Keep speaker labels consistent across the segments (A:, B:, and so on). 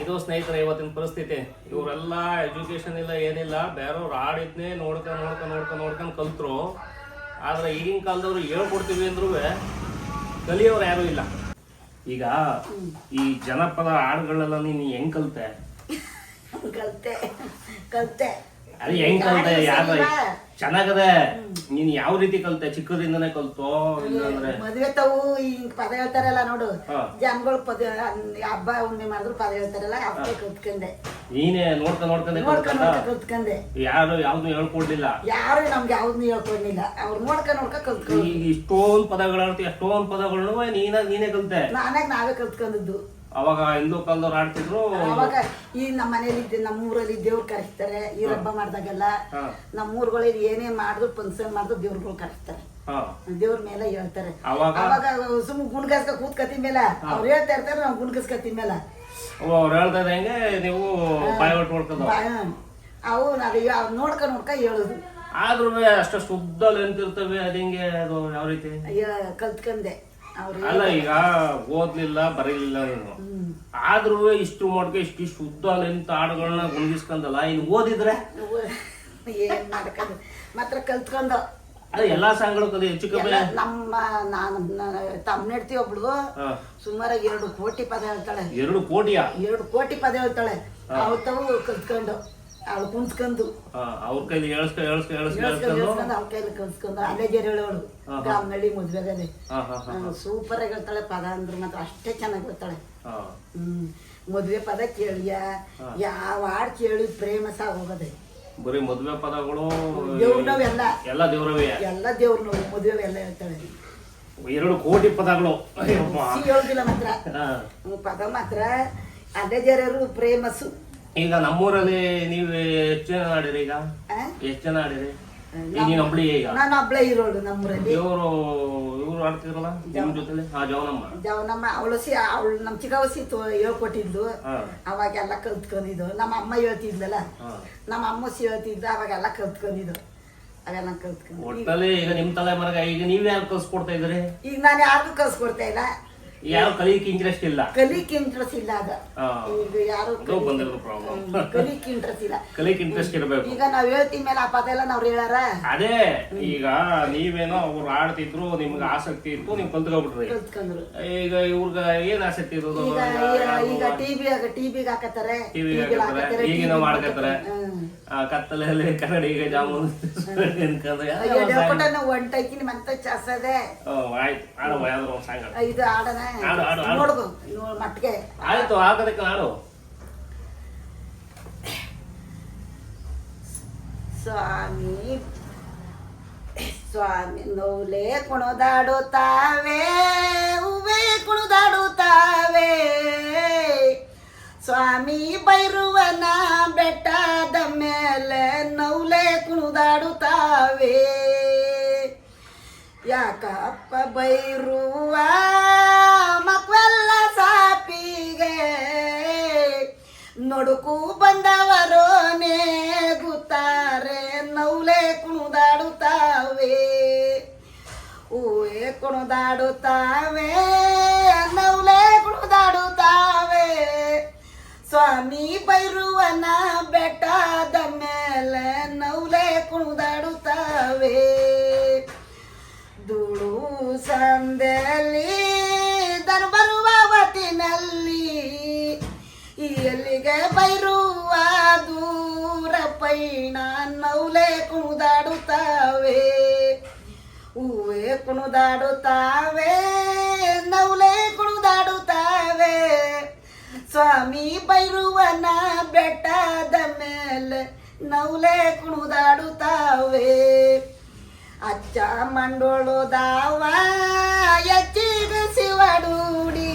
A: ಇದು ಸ್ನೇಹಿತರ ಇವತ್ತಿನ ಪರಿಸ್ಥಿತಿ. ಇವರೆಲ್ಲ ಎಜುಕೇಶನ್ ಇಲ್ಲ ಏನಿಲ್ಲ. ಬೇರೆಯವ್ರು ಆಡಿದ್ನೇ ನೋಡ್ಕೊಂಡು ನೋಡ್ಕೊಂಡು ನೋಡ್ಕೊಂಡು ನೋಡ್ಕೊಂಡು ಕಲ್ತರು. ಆದ್ರೆ ಈಗಿನ ಕಾಲದವ್ರು ಹೇಳ್ಕೊಡ್ತೀವಿ ಅಂದ್ರೂ ಕಲಿಯೋರು ಯಾರು ಇಲ್ಲ. ಈಗ ಈ ಜನಪದ ಹಾಡುಗಳೆಲ್ಲ ನೀನು ಹೆಂಗ್ ಕಲ್ತೆ?
B: ಕಲ್ತೆ ಕಲ್ತೆ.
A: ಅದು ಹೆಂಗ್ ಕಲ್ತೆ? ಯಾರು. ಚೆನ್ನಾಗದೆ ನೀನ್ ಯಾವ ರೀತಿ ಕಲ್ತೆ? ಚಿಕ್ಕದಿಂದನೇ ಕಲ್ತೋ? ಇಲ್ಲಾಂದ್ರೆ
B: ಮದ್ವೆ ತಾವು ಹಿಂಗ್ ಪದ ಹೇಳ್ತಾರಲ್ಲ ನೋಡು.
A: ಹಾ.
B: ಜನಗಳು ಪದ ಹಬ್ಬ ಹುಣ್ಣಿ ಮಾಡಿದ್ರು ಪದ ಹೇಳ್ತಾರಲ್ಲ ಅವಕ್ಕೆ ಕಲ್ತ್ಕೊಂಡೆ.
A: ನೀನೇ ನೋಡ್ತಾ ನೋಡ್ಕೊಂಡೆ
B: ನೋಡ್ಕೊಂಡ್
A: ಕಲ್ತ್ಕೊಂಡ
B: ನೋಡ್ಕೊಂಡ್ ಕಲ್ತ್ಕೊಂಡೆ.
A: ಯಾರು ಯಾವ್ದು ಹೇಳ್ಕೊಡ್ಲಿಲ್ಲ.
B: ಯಾರು ನಮ್ಗೆ ಯಾವ್ದು ಹೇಳ್ಕೊಡ್ಲಿಲ್ಲ. ಅವ್ರು ನೋಡ್ಕ ನೋಡ್ಕೊಂಡ್ ಕಲ್ತ್ಕೊಂಡು
A: ಈಗ ಇಷ್ಟೊಂದು ಪದಗಳಾಡ್ತಿ ಅಷ್ಟೊಂದು ಪದಗಳನ್ನು ನೀನ ನೀನೇ ಕಲ್ತೆ.
B: ನಾನಾಗ ನಾವೇ ಕಲ್ತ್ಕೊಂಡದ್ದು.
A: ಅವಾಗ ಹಿಂದೂ ಕಾಲದವ್ರು ಆಡ್ತಿದ್ರು.
B: ಅವಾಗ ಈ ನಮ್ಮ ಮನೇಲಿ ಇದ್ದ ನಮ್ಮ ಊರಲ್ಲಿ ದೇವ್ರು ಕರೆಸ್ತಾರೆ ಈ ಹಬ್ಬ ಮಾಡಿದಾಗೆಲ್ಲ. ನಮ್ಮ ಊರುಗಳಲ್ಲಿ ಏನೇ ಮಾಡಿದ್ರು ಫಂಕ್ಷನ್ ಮಾಡಿದ್ರು ದೇವ್ರುಗಳು ಕರೆಸ್ತಾರೆ ದೇವ್ರ ಮೇಲೆ ಹೇಳ್ತಾರೆ.
A: ಅವಾಗ?
B: ಸುಮ್ ಗುಣ್ಗಸ್ಕ ಕೂತ್ಕತಿ ಮೇಲೆ. ಅವ್ರು ಹೇಳ್ತಾ ಇರ್ತಾರೆ ನಾವು ಗುಣ್ಗಸ್ಕತಿ ಮೇಲೆ.
A: ಅವ್ರು ಹೇಳ್ತಾ ಇದ್ದಂಗೆ ನೀವು ಬಾಯ್
B: ಬಾ- ಅವು ನಾವು ನೋಡ್ಕ ನೋಡ್ಕ ಹೇಳುದು.
A: ಆದ್ರೂ ಅಷ್ಟು ಶುದ್ಧ ನಿಂತಿರ್ತವೆ ಅದಿಂಗೆ ಅದು ಯಾವ ರೀತಿ?
B: ಅಯ್ಯೋ ಕಲ್ತ್ಕಂದೆ
A: ಅಲ್ಲ ಈಗ ಓದ್ಲಿಲ್ಲ ಬರೀಲಿಲ್ಲ ನೀನು. ಆದ್ರೂ ಇಷ್ಟು ಮಟ್ಗೆ ಇಷ್ಟು ಶುದ್ಧ ನಿಂತ ಹಾಡುಗಳನ್ನ ಗುಂಗಿಸ್ಕೊಂಡಲ್ಲ ಇನ್ನು ಓದಿದ್ರೆ?
B: ಏನ್ ಮಾಡ್ಕೊಂಡು ಮಾತ್ರ ಕಲ್ತ್ಕೊಂಡು.
A: ಅದೇ ಎಲ್ಲಾ ಸಾಂಗ್ಗಳು ಕಲಿ ಹೆಚ್ಚು ಕಮ್ಮಿ.
B: ನಮ್ಮ ನಾನು ತಮ್ಮ ನೆಡ್ತಿ ಒಬ್ಳು. ಸುಮಾರಾಗಿ ಎರಡು ಕೋಟಿ ಪದ ಹೇಳ್ತಾಳೆ.
A: ಎರಡು ಕೋಟಿಯ?
B: ಎರಡು ಕೋಟಿ ಪದ ಹೇಳ್ತಾಳೆ. ಅವತ್ತವು ಕಲ್ತ್ಕೊಂಡು. ಅವಳು ಕುಂತ್ಕೊಂಡು
A: ಅವ್ರ ಕೈಲಿ ಹೇಳ್ಸ್ಕ
B: ಹೇಳ್ಸ್ಕೊಂಡು
A: ಹೇಳ್ಸ್ಕೊಂಡು
B: ಹೇಳ್ಸ್ಕೊಂಡು ಅವ್ಳ ಕೈಲಿ ಕಲ್ಸ್ಕೊಂಡು ಅಲ್ಲೇ ಜೇರಿ ಹೇಳೋಳು ಗಾಮನಳ್ಳಿ ಮದ್ವೆಗಲ್ಲಿ ಸೂಪರ್ ಆಗಿ ಹೇಳ್ತಾಳೆ ಪದ ಅಂದ್ರೆ ಮಾತ್ರ ಅಷ್ಟೇ ಚೆನ್ನಾಗಿ ಹೇಳ್ತಾಳೆ. ಹ್ಮ್ ಮದ್ವೆ ಪದ ಕೇಳಿಯ ಯಾವ ಹಾಡ್ ಕೇಳಿ ಪ್ರೇಮ ಸಾಗ ಹೋಗದೆ.
A: ಬರೀ ಮದ್ವೆ ಪದಗಳು
B: ಎಲ್ಲ.
A: ಎಲ್ಲ ದೇವ್ರವೇ.
B: ಎಲ್ಲ ದೇವ್ರ ನೋವು ಮದುವೆ ಎಲ್ಲ ಹೇಳ್ತಾಳೆ.
A: ಎರಡು ಕೋಟಿ ಪದಗಳು.
B: ಹೇಳುದಿಲ್ಲ ಮಾತ್ರ. ಪದ ಮಾತ್ರ. ಅದೇ ಜರರು ಪ್ರೇಮಸು.
A: ಈಗ ನಮ್ಮೂರಲ್ಲಿ ನೀವು ಎಷ್ಟು ಜನ ಆಡಿರಿ ಈಗ? ಎಷ್ಟು ಜನ ಆಡಿರಿ? ಈಗ ನೀನ್ ಒಬ್ಳಿ ಈಗ?
B: ನಾನು ಒಬ್ಳೆ ಇರೋಳು ನಮ್ಮೂರಲ್ಲಿ.
A: ಇವರು ಇವ್ರು ಆಡ್ತಿದ್ರಲ್ಲ? ನಿಮ್ ಜೊತೆಲಿ? ಹಾ ಜವನಮ್ಮ.
B: ಜಾವ ನಮ್ಮ ಅವಳು ಸಿ ಅವಳು ನಮ್ಮ ಚಿಕ್ಕವಸಿ ಹೇಳ್ಕೊಟ್ಟಿದ್ಲು ಅವಾಗೆಲ್ಲ ಕಲ್ತ್ಕೊಂಡಿದ್ದು. ನಮ್ಮ ಅಮ್ಮ ಹೇಳ್ತಿದ್ಲಲ್ಲ? ನಮ್ಮ ಅಮ್ಮ ಸಿ ಹೇಳ್ತಿದ್ದ ಅವಾಗೆಲ್ಲ ಕಲ್ತ್ಕೊಂಡಿದ್ದು. ಅವೆಲ್ಲ ಕಲ್ತ್ಕೊಂಡು.
A: ಒಟ್ಟಲ್ಲಿ ಈಗ ನಿಮ್ ಮರಗ ಈಗ ನೀವ್ ಯಾರು ಕಲ್ಸ್ಕೊಡ್ತಾ ಇದ್ರಿ
B: ಈಗ ನಾನು ಯಾರಿಗೂ ಕಲ್ಸ್ಕೊಡ್ತಾ ಇಲ್ಲ.
A: ಯಾವ ಕಲಿಕ್ ಇಂಟ್ರೆಸ್ಟ್ ಇಲ್ಲ.
B: ಕಲಿಕ್ ಇಂಟ್ರೆಸ್ಟ್ ಇಲ್ಲ ಅದ. ಈಗ ಯಾರು
A: ಬಂದಿರೋದು ಪ್ರಾಬ್ಲಮ್
B: ಕಲಿಕ್ ಇಂಟ್ರೆಸ್ಟ್ ಇಲ್ಲ.
A: ಕಲಿಕ್ ಇಂಟ್ರೆಸ್ಟ್ ಇರಬೇಕು.
B: ಈಗ ನಾವ್ ಹೇಳ್ತೀವಿ ಮೇಲೆ ಆ ಪದ ಎಲ್ಲ ನಾವ್ ಹೇಳಾರ?
A: ಅದೇ ಈಗ ನೀವೇನೋ ಅವ್ರು ಆಡ್ತಿದ್ರು ನಿಮ್ಗೆ ಆಸಕ್ತಿ ಇತ್ತು ನೀವು ಕಲ್ತ್ಕೊಬಿಟ್ರಿ. ಈಗ ಇವ್ರಗ ಏನ್ ಆಸಕ್ತಿ ಇರೋದು?
B: ಈಗ ಟಿವಿ ಟಿವಿಗೆ ಹಾಕತ್ತಾರೆ.
A: ಟಿವಿ ಹಾಕತ್ತಾರೆ ಈಗಿನ ಮಾಡ್ಕತ್ತಾರೆ. ಆ ಕತ್ತಲಲ್ಲಿ ಈಗ ಜಾಮೂನ್ ಅನ್ಕೊಂಡು ಯಾವ್ದೋ
B: ಒಂದ್ ಟೈಕಿನ ಮಂತ ಚಾಸದೆ
A: ಆಯ್ತು. ಆಡುವ ಸಾಂಗ್
B: ಇದು ಆಡನ
A: ಆಡು, ಆಡು.
B: ನೋಡ್ಬೋ ಮಟ್ಟಿಗೆ.
A: ಆಯ್ತು ಆಡು
B: ಸ್ವಾಮಿ ಸ್ವಾಮಿ ನೋಲೆ ಕುಣದಾಡೋ ತಾವೇ ಹೂವೇ ಕುಣದಾಡುತ್ತಾವೆ ಸ್ವಾಮಿ ಬೈರುವನ ಬೆಟ್ಟದ ಮೇಲೆ ನೌಲೆ ಕುಣಿದಾಡುತ್ತಾವೆ. ಯಾಕಪ್ಪ ಬೈರುವ? ಮಕ್ಕಳೆಲ್ಲ ಸಾಪಿಗೆ. ನಡುಕು ಬಂದವರು ನೇಗುತ್ತಾರೆ, ನೌಲೆ ಕುಣಿದಾಡುತ್ತಾವೆ. ಊವೆ ಕುಣಿದಾಡುತ್ತಾವೆ. ಸ್ವಾಮಿ ಬೈರುವನ ಬೆಟ್ಟದ ಮೇಲೆ ನೌಲೆ ಕುಣಿದಾಡುತ್ತವೆ. ಧೂಳು ಸಂದೆಯಲ್ಲಿ ಹೊತ್ತಿನಲ್ಲಿ ಎಲ್ಲಿಗೆ ಬೈರುವ ದೂರ ಪೈಣ ನೌಲೆ ಕುಣಿದಾಡುತ್ತವೆ. ಹೂವೆ ಕುಣಿದಾಡುತ್ತಾವೆ. ಸ್ವಾಮಿ ಬೈರುವನ ಬೆಟ್ಟದ ಮೇಲೆ ನೌಲೆ ಕುಣಿದಾಡುತ್ತಾವೆ. ಅಚ್ಚ ಮಂಡೋಳು ದಾವ ಎಚ್ಚಿಗ ಶಿವಡೂಡಿ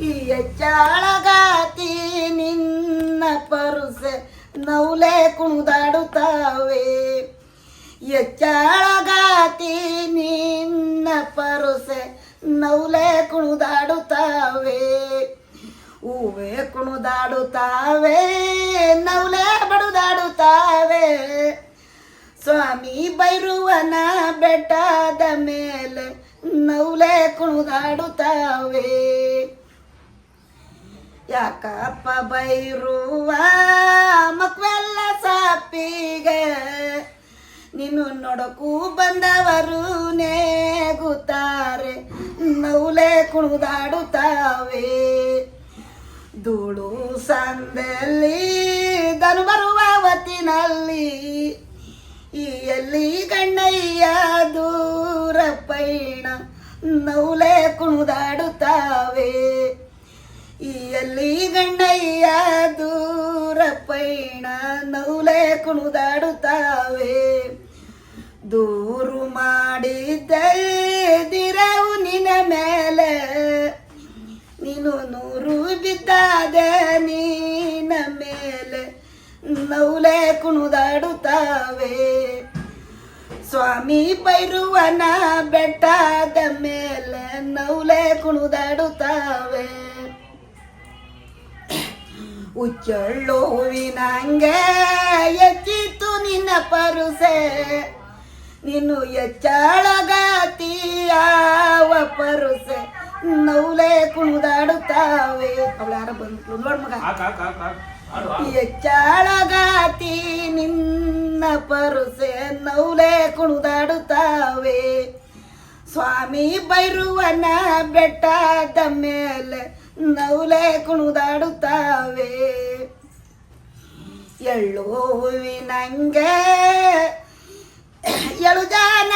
B: ಈ ಎಚ್ಚಾಳಗಾತಿ ನಿನ್ನ ಪರುಸೆ ನೌಲೆ ಕುಣಿದಾಡುತ್ತಾವೆ. ಎಚ್ಚಾಳಗಾತಿ ನಿನ್ನ ಪರುಸೆ ನೌಲೆ ಕುಣಿದಾಡುತ್ತಾವೆ ಹೂವೆ ಕುಣಿದಾಡುತ್ತಾವೆ ನೌಲೆ ಬಡುದಾಡುತ್ತಾವೆ ಸ್ವಾಮಿ ಬೈರುವನ ಬೆಟ್ಟದ ಮೇಲೆ ನೌಲೆ ಕುಣಿದಾಡುತ್ತಾವೆ. ಯಾಕಪ್ಪ ಬೈರುವ ಮಕ್ಕಳೆಲ್ಲ ಸಾಪಿಗೆ? ನೀನು ನೋಡಕ್ಕೂ ಬಂದವರು ನೇಗುತ್ತಾರೆ ನೌಲೆ ಕುಣಿದಾಡುತ್ತಾವೆ. ಧೂಳು ಸಂದಲ್ಲಿ ದನು ಬರುವ ಹೊತ್ತಿನಲ್ಲಿ. ಈ ಎಲ್ಲಿ ಕಣ್ಣಯ್ಯ ದೂರ ಪೈಣ, ನೌಲೆ ಕುಣಿದಾಡುತ್ತಾವೆ. ಈ ಎಲ್ಲಿ ಗಣ್ಣಯ್ಯ ದೂರ ಪೈಣ, ನೌಲೆ ಕುಣಿದಾಡುತ್ತಾವೆ. ದೂರು ಮಾಡಿದ್ದೆ ದಿರವು ನಿನ್ನ ಮೇಲೆ. ನೀನು ಬಿದ್ದಾದೆ ನೀನ ಮೇಲೆ. ನೌಲೆ ಕುಣಿದಾಡುತ್ತವೆ. ಸ್ವಾಮಿ ಬೈರುವನ ಬೆಟ್ಟದ ಮೇಲೆ ನೌಲೆ ಕುಣಿದಾಡುತ್ತವೆ. ಉಚ್ಚಳ್ಳು ಹೂವಿನಂಗೆ ಎಚ್ಚಿತ್ತು ನಿನ್ನ ಪರುಸೆ. ನೀನು ಎಚ್ಚಾಳಗಾತಿಯಾವ ಪರುಸೆ. ನೌಲೆ ಕುಣಿದಾಡುತ್ತಾವೆ. ಅವಳು ಯಾರ ಬಂದ್ಲು. ನೋಡ್ ಮಗ.
A: ಹೆಚ್ಚಾಳಗಾತಿ.
B: ಎಚ್ಚಳಗಾತಿ ನಿನ್ನ ಪರುಸೆ ನೌಲೆ ಕುಣಿದಾಡುತ್ತಾವೆ. ಸ್ವಾಮಿ ಬೈರುವನ ಬೆಟ್ಟದ ಮೇಲೆ ನೌಲೆ ಕುಣಿದಾಡುತ್ತಾವೆ. ಎಳ್ಳು ಹೂವಿನಂಗೆ ಎಳು ಜಾನ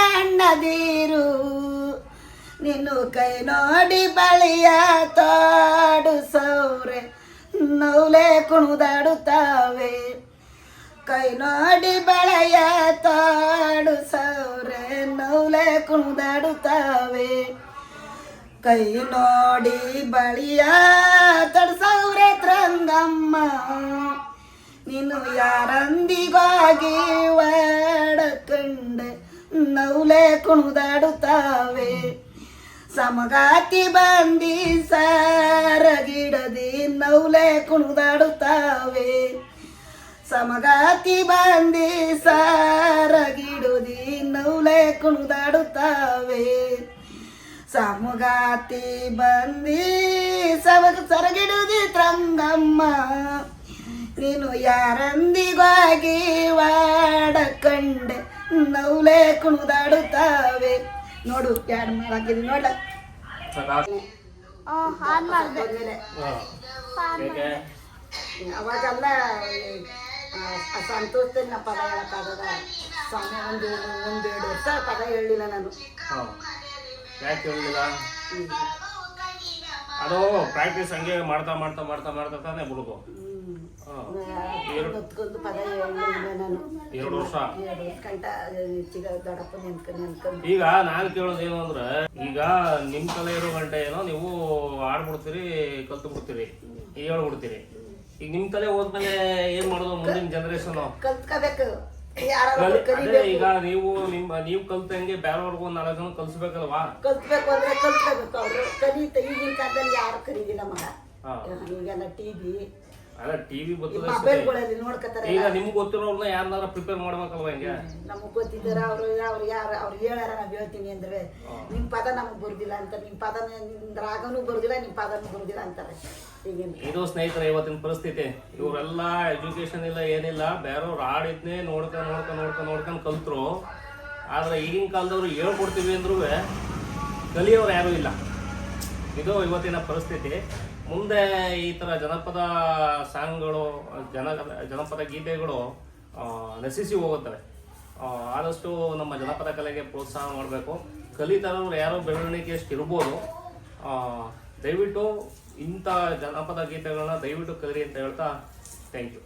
B: ಅಣ್ಣದೀರು ನೀನು ಕೈ ನೋಡಿ ಬಳಿಯ ತಾಡು ಸೌರೆ ನೌಲೆ ಕುಣಿದಾಡುತ್ತಾವೆ ಕೈ ನೋಡಿ ಬಳೆಯ ತಾಡು ಸೌರೆ ನೌಲೆ ಕುಣಿದಾಡುತ್ತಾವೆ ಕೈ ನೋಡಿ ಬಳಿಯ ತಡ್ಸವ್ರೆ ತ್ರಂಗಮ್ಮ ನೀನು ಯಾರಂದಿಗಾಗಿ ವಾಡಕಂಡೆ ನೌಲೆ ಕುಣಿದಾಡುತ್ತಾವೆ ಸಮಗಾತಿ ಬಂದಿ ಸಾರಗಿಡದಿ ನೌಲೆ ಕುಣಿದಾಡುತ್ತಾವೆ. ಸಮಗಾತಿ ಬಂದಿ ಸಾರಗಿಡುದಿ ನೌಲೆ ಕುಣಿದಾಡುತ್ತಾವೆ. ಸಮಗಾತಿ ಬಂದಿ ಸಮಗ ಸರಗಿಡುದಿ ತ್ರಂಗಮ್ಮ ನೀನು ಯಾರಂದಿಗಾಗಿ ವಾಡಕಂಡೆ ನೌಲೆ ಕುಣಿದಾಡುತ್ತಾವೆ. ನೋಡು ಎರಡು ಮಾಡಾಕಿದ್ವಿ ನೋಡ.
C: ಹಾನ್ ಮಾಡ್ದೆ?
B: ಅವಾಗೆಲ್ಲ ಆ ಸಂತೋಷದಿಂದ ಪದ ಹೇಳಕ್ಕಾಗದ ಸ್ವಾಮಿ ಒಂದು ಒಂದು ಎರಡು ವರ್ಷ ಪದ ಹೇಳಿಲ್ಲ ನಾನು.
A: ಯಾಕೆ ಹೇಳಲಿಲ್ಲ ಅದು ಪ್ರಾಕ್ಟೀಸ್ ಹಂಗೆ ಮಾಡ್ತಾ ಮಾಡ್ತಾ ಮಾಡ್ತಾ ಮಾಡ್ತಾ ತಾನೇ
B: ಮುಳುಗು. ಪದ ನಾನು.
A: ಎರಡು ವರ್ಷ.
B: ಎರಡು ವರ್ಷ ಕಂಟ ಚಿಗ ದೊಡ್ಡಪ್ಪ ನೆನ್ಕೊಂಡು ನೆನ್ಕೊಂಡು
A: ಈಗ ನಾನು ಕೇಳೋದು ಏನು ಅಂದ್ರೆ ಈಗ ನಿಮ್ ಕಲೆ ಇರೋ ಗಂಟೆ ಏನೋ ನೀವು ಆಡ್ಬಿಡ್ತೀರಿ ಕಲ್ತು ಬಿಡ್ತೀರಿ ಹೇಳ್ಬಿಡ್ತೀರಿ. ಈಗ ನಿಮ್ ಕಲೆ ಹೋದ್ಮೇಲೆ ಏನ್ ಮಾಡೋದು ಮುಂದಿನ ಜನರೇಷನ್
B: ಕಲ್ತ್ಕೋಬೇಕು.
A: ಅದೇ ಈಗ ನೀವು ನಿಮ್ಮ ನೀವು ಕಲ್ತಂಗೆ ಬೇರೆಯವ್ರಿಗೂ ಒಂದ್ ನಾಲ್ಕು ಜನ ಕಲ್ಸ್ಬೇಕಲ್ವಾ?
B: ಕಲ್ತ್ಬೇಕು ಅಂದ್ರೆ ಕಲ್ತ್ಕೋಬೇಕು ಅವರು. ಕಲಿತ ಈಗಿನ ಕಾಲದಲ್ಲಿ ಯಾರು ಕರೀದಿಲ್ಲ ಮಗ.
A: ಹಾ.
B: ಈಗೆಲ್ಲ ಟಿವಿ
A: ಅಲ್ಲ ಟಿವಿ.
B: ಮೊಬೈಲ್ಗಳಲ್ಲಿ ನೋಡ್ಕೊತಾರೆ
A: ಈಗ ನಿಮ್ಗೆ ಗೊತ್ತಿರೋರ್ನ ಯಾರನ್ನಾರ ಪ್ರಿಪೇರ್ ಮಾಡ್ಬೇಕಲ್ವಾ ಹಿಂಗೆ?
B: ನಮಗ್ ಗೊತ್ತಿದ್ದಾರ ಅವರು ಅವ್ರು ಯಾರು ಅವ್ರು ಹೇಳ್ಯಾರ ನಾವ್ ಹೇಳ್ತೀನಿ ಅಂದ್ರೆ ನಿಮ್ ಪದ ನಮಗ್ ಬರುದಿಲ್ಲ ಅಂತ ನಿಮ್ ಪದ ನಿಮ್ ರಾಗನೂ ಬರುದಿಲ್ಲ ನಿಮ್ ಪದನೂ ಬರುದಿಲ್ಲ ಅಂತಾರೆ.
A: ಇದು ಸ್ನೇಹಿತರ ಇವತ್ತಿನ ಪರಿಸ್ಥಿತಿ. ಇವರೆಲ್ಲ ಎಜುಕೇಶನ್ ಇಲ್ಲ ಏನಿಲ್ಲ. ಬೇರೆಯವ್ರು ಆಡಿದ್ನೇ ನೋಡ್ಕ ನೋಡ್ಕ ನೋಡ್ಕ ನೋಡ್ಕೊಂಡು ಕಲ್ತ್ರು. ಆದ್ರೆ ಈಗಿನ ಕಾಲದವ್ರು ಹೇಳ್ಕೊಡ್ತೀವಿ ಅಂದ್ರೂ ಕಲಿಯೋರು ಯಾರು ಇಲ್ಲ. ಇದು ಇವತ್ತಿನ ಪರಿಸ್ಥಿತಿ. ಮುಂದೆ ಈ ಥರ ಜನಪದ ಸಾಂಗ್ಗಳು, ಜನ, ಜನಪದ ಗೀತೆಗಳು ನಶಿಸಿ ಹೋಗುತ್ತವೆ. ಆದಷ್ಟು ನಮ್ಮ ಜನಪದ ಕಲೆಗೆ ಪ್ರೋತ್ಸಾಹ ಮಾಡಬೇಕು. ಕಲಿತಾರವ್ರು ಯಾರೋ ಬೆಳವಣಿಗೆ ಎಷ್ಟು ಇರ್ಬೋದು ದಯವಿಟ್ಟು ಇಂಥ ಜನಪದ ಗೀತೆಗಳನ್ನ ದಯವಿಟ್ಟು ಕಲಿರಿ ಅಂತ ಹೇಳ್ತಾ ಥ್ಯಾಂಕ್ ಯು